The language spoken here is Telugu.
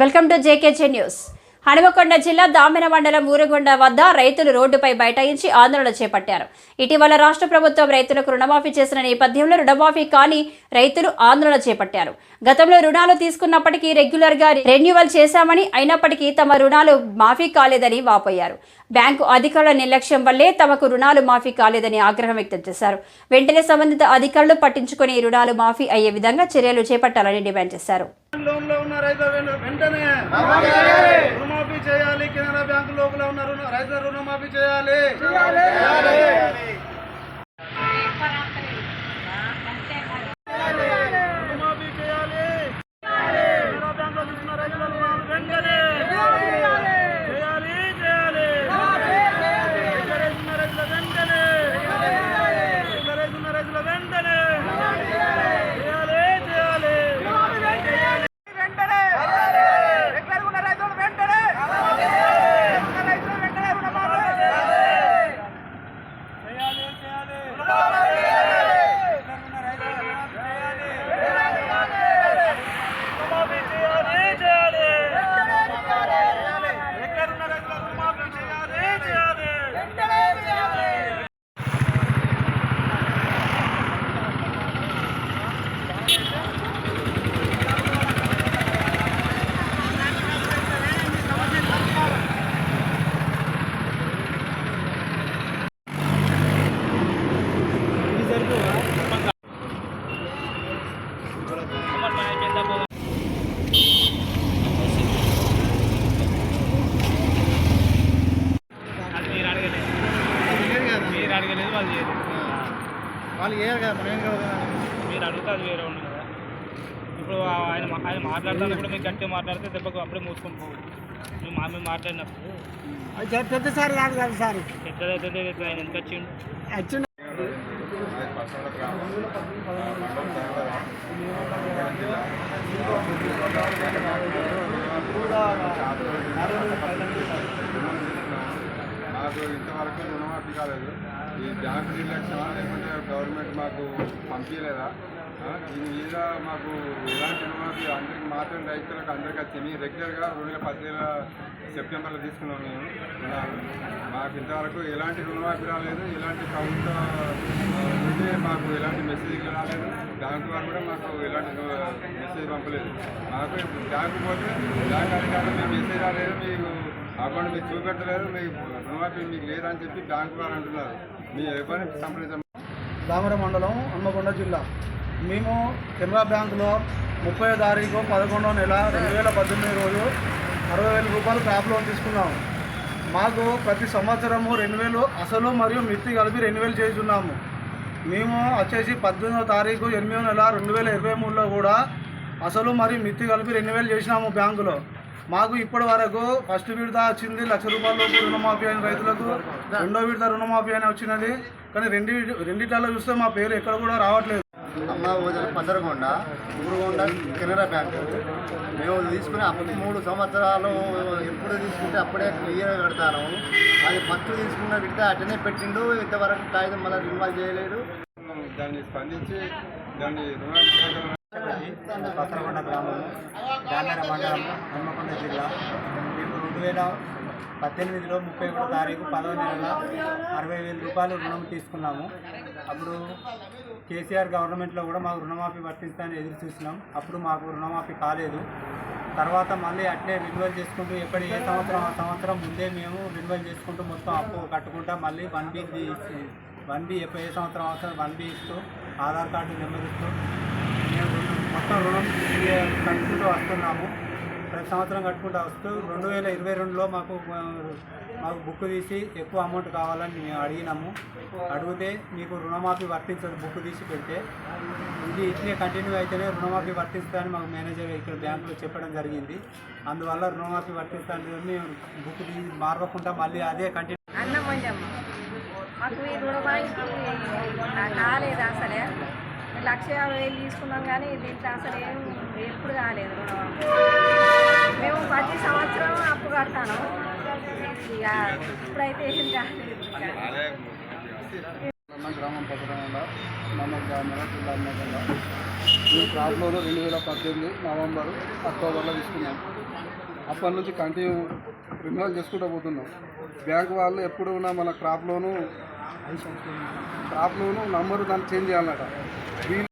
Welcome to JKJ news. Hanumakonda జిల్లా దామెన మండలం ఊరుగొండ వద్ద రైతులు రోడ్డుపై బైఠాయించి ఆందోళన చేపట్టారు. ఇటీవల రాష్ట్ర ప్రభుత్వం రైతులకు రుణమాఫీ చేసిన నేపథ్యంలో రుణమాఫీ కాని రైతులు ఆందోళన చేపట్టారు. గతంలో రుణాలు తీసుకున్నప్పటికీ రెగ్యులర్గా రెన్యువల్ చేశామని అయినప్పటికీ తమ రుణాలు మాఫీ కాలేదని వాపోయారు. బ్యాంకు అధికారుల నిర్లక్ష్యం వల్లే తమకు రుణాలు మాఫీ కాలేదని ఆగ్రహం వ్యక్తం చేశారు. వెంటనే సంబంధిత అధికారులు పట్టించుకుని రుణాలు మాఫీ అయ్యే విధంగా చర్యలు చేపట్టాలని డిమాండ్ చేశారు. రైతుల వెంటనే రుణమాఫీ చేయాలి. కెనరా బ్యాంకు లోపల ఉన్న రుణ రైతుల రుణమాఫీ చేయాలి రుణమాఫీ చేయాలి కెనరా బ్యాంకులో తీసుకున్న రైతుల రుణాలు వెంటనే చేయాలి చేయాలి రైతుల రైతుల వెంటనే రైతుల రైతుల వెంటనే చేయాలి చేయాలి వెంటనే రెగ్యులర్ ఉన్న రైతులు వెంటనే ఉన్న రైతులు వెంటనే రుణమాఫీ చేయాలి చేయాలి రుణమాఫీ చేయాలి ఉన్న రైతులు రుణమాఫీ చేయాలి రుణమాఫీ చేయాలి చేయాలి రెగ్యులర్ ఉన్న రైతుల రుణమాఫీ చేయాలి చేయాలి వెంటనే చేయాలి మీరు అడగలేదు వాళ్ళు చేయలేదు వాళ్ళు చేయరు కదా మనం ఏం కదా మీరు అడిగితే అది వేరే ఉంది కదా. ఇప్పుడు ఆయన మా- ఆయన కూడా మీకు గట్టిగా మాట్లాడితే దెబ్బకు అప్పుడే మూసుకొని పోవచ్చు మేము మా మేము మాట్లాడినప్పుడు. పెద్ద సార్ కాదు కదా సార్. పెద్దదైతే ఆయన ఎంత వచ్చిండు? వచ్చింది మాకు ఇంతవరకు రుణమాఫీ కాలేదు. ఈ బ్యాంకు నిర్లక్ష్యమా లేకుంటే గవర్నమెంట్ మాకు పంపించలేదా దీని మీద మాకు ఎలాంటి రుణమాఫీ అందరికి మాత్రం రైతులకు అందరికీ వచ్చింది రెగ్యులర్గా రెండు వేల పదిహేను సెప్టెంబర్లో తీసుకున్నాం మేము. రుణాలు మాకు ఇంతవరకు ఎలాంటి రుణమాఫీ రాలేదు. ఎలాంటి ప్రభుత్వ నుండి మాకు ఎలాంటి మెసేజ్ రాలేదు. బ్యాంకు వారు కూడా మాకు ఎలాంటి మెసేజ్ పంపలేదు. మాకు బ్యాంకు పోతే బ్యాంక్ అధికారులు మేము మెసేజ్ రాలేదు. మీకు అకౌంట్ మీకు చూపెట్టలేదు. మీకు రుణమాఫీ మీకు లేదని చెప్పి బ్యాంకు వారు అంటున్నారు. దామర మండలం హన్మకొండ జిల్లా. మేము కెనరా బ్యాంకులో ముప్పై తారీఖు పదకొండో నెల రెండు వేల పద్దెనిమిది రోజు అరవై వేల రూపాయలు క్రాప్ లోన్ తీసుకున్నాము. మాకు ప్రతి సంవత్సరము రెండు వేలు అసలు మరియు మిత్తి కలిపి రెండు వేలు చేస్తున్నాము. మేము వచ్చేసి పద్దెనిమిదో తారీఖు ఎనిమిదో నెల రెండు వేల ఇరవై మూడులో కూడా అసలు మరియు మిత్తి కలిపి రెండు వేలు చేసినాము బ్యాంకులో. మాకు ఇప్పటి వరకు ఫస్ట్ విడత వచ్చింది లక్ష రూపాయల రుణమాఫీ అయిన రైతులకు రెండో విడత రుణమాఫీ అని వచ్చినది. కానీ రెండు రెండిట్లలో చూస్తే మా పేరు ఎక్కడ కూడా రావట్లేదు. అమ్మ వదిలి పసరగొండ ఊరుగొండ కెనరా బ్యాంక్. మేము తీసుకుని అప్పుడు మూడు సంవత్సరాలు ఎప్పుడు తీసుకుంటే అప్పుడే క్లియర్ కడతాను. అది ఫస్ట్ తీసుకున్న విడితే అటనే పెట్టిండు ఇంతవరకు కాగితం మళ్ళీ రిన్వాల్ చేయలేడు దాన్ని స్పందించి దాన్ని పత్రకొండ గ్రామము. దామెర మండలం హన్మకొండ జిల్లా. మేము రెండు వేల పద్దెనిమిదిలో ముప్పై ఒకటో తారీఖు పదవ నెలల అరవై వేల రూపాయలు రుణం తీసుకున్నాము. అప్పుడు కేసీఆర్ గవర్నమెంట్లో కూడా మాకు రుణమాఫీ వర్తిస్తానని ఎదురు చూసినాం. అప్పుడు మాకు రుణమాఫీ కాలేదు. తర్వాత మళ్ళీ అట్లే రిన్యువల్ చేసుకుంటూ ఎప్పటి ఏ సంవత్సరం ఆ సంవత్సరం ముందే మేము రిన్యువల్ చేసుకుంటూ మొత్తం అప్పు కట్టుకుంటా. మళ్ళీ వన్ బీ వన్ బీ ఎప్పుడు ఏ సంవత్సరం అవసరం వన్ బీ ఇస్తూ ఆధార్ కార్డు నెంబర్ ఇస్తూ మొత్తం రుణం కట్టుకుంటూ వస్తున్నాము. ప్రతి సంవత్సరం కట్టుకుంటూ వస్తూ రెండు వేల ఇరవై రెండులో మాకు మాకు బుక్ తీసి ఎక్కువ అమౌంట్ కావాలని మేము అడిగినాము. అడిగితే మీకు రుణమాఫీ వర్తించదు బుక్ తీసి పెడితే. ఇది ఇట్లే కంటిన్యూ అయితేనే రుణమాఫీ వర్తిస్తుందని మాకు మేనేజర్ ఇక్కడ బ్యాంకులో చెప్పడం జరిగింది. అందువల్ల రుణమాఫీ వర్తిస్తాను మేము బుక్ తీసి మార్వకుండా మళ్ళీ అదే కంటిన్యూ మాకు ఈ రుణమాఫీ కాలేదు అసలే. లక్ష యాభై వేలు తీసుకున్నాం కానీ దీంట్లో అసలు ఏం ఎప్పుడు కాలేదు మేము ప్రతి సంవత్సరం అప్పు కడతాను. ఇక ఇప్పుడైతే ఏం కాలేదు. గ్రామం పసరగొండ నమ్మకం జిల్లా హన్మకొండ మేము రెండు వేల పద్దెనిమిది నవంబర్ అక్టోబర్లో తీసుకున్నాం. అప్పటి నుంచి కంటిన్యూ రిన్యూవల్ చేసుకుంటూ పోతున్నాం. బ్యాంక్ వాళ్ళు ఎప్పుడు ఉన్నా మన crop loan crop loan number దాన్ని చేంజ్ చేయాలన్నట